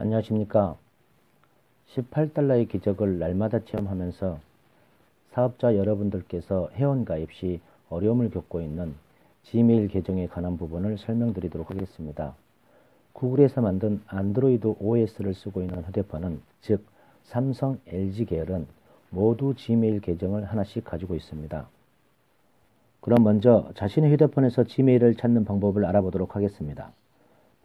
안녕하십니까. 18달러의 기적을 날마다 체험하면서 사업자 여러분들께서 회원가입 시 어려움을 겪고 있는 지메일 계정에 관한 부분을 설명드리도록 하겠습니다. 구글에서 만든 안드로이드 OS를 쓰고 있는 휴대폰은 즉 삼성, LG 계열은 모두 지메일 계정을 하나씩 가지고 있습니다. 그럼 먼저 자신의 휴대폰에서 지메일을 찾는 방법을 알아보도록 하겠습니다.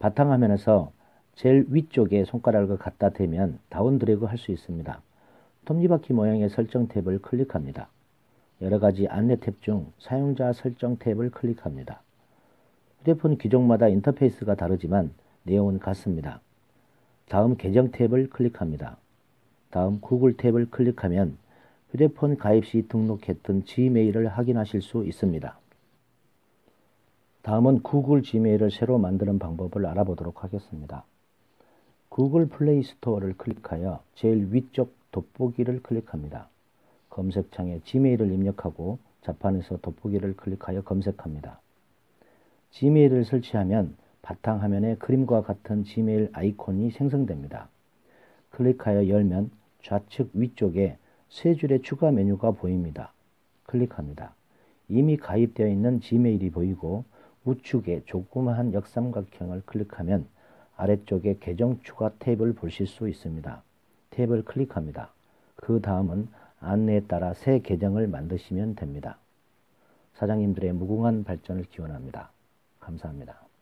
바탕화면에서 제일 위쪽에 손가락을 갖다 대면 다운 드래그 할 수 있습니다. 톱니바퀴 모양의 설정 탭을 클릭합니다. 여러가지 안내 탭 중 사용자 설정 탭을 클릭합니다. 휴대폰 기종마다 인터페이스가 다르지만 내용은 같습니다. 다음 계정 탭을 클릭합니다. 다음 구글 탭을 클릭하면 휴대폰 가입 시 등록했던 지메일을 확인하실 수 있습니다. 다음은 구글 지메일을 새로 만드는 방법을 알아보도록 하겠습니다. 구글 플레이 스토어를 클릭하여 제일 위쪽 돋보기를 클릭합니다. 검색창에 지메일을 입력하고 자판에서 돋보기를 클릭하여 검색합니다. 지메일을 설치하면 바탕화면에 그림과 같은 지메일 아이콘이 생성됩니다. 클릭하여 열면 좌측 위쪽에 세 줄의 추가 메뉴가 보입니다. 클릭합니다. 이미 가입되어 있는 지메일이 보이고 우측에 조그마한 역삼각형을 클릭하면 아래쪽에 계정 추가 탭을 보실 수 있습니다. 탭을 클릭합니다. 그 다음은 안내에 따라 새 계정을 만드시면 됩니다. 사장님들의 무궁한 발전을 기원합니다. 감사합니다.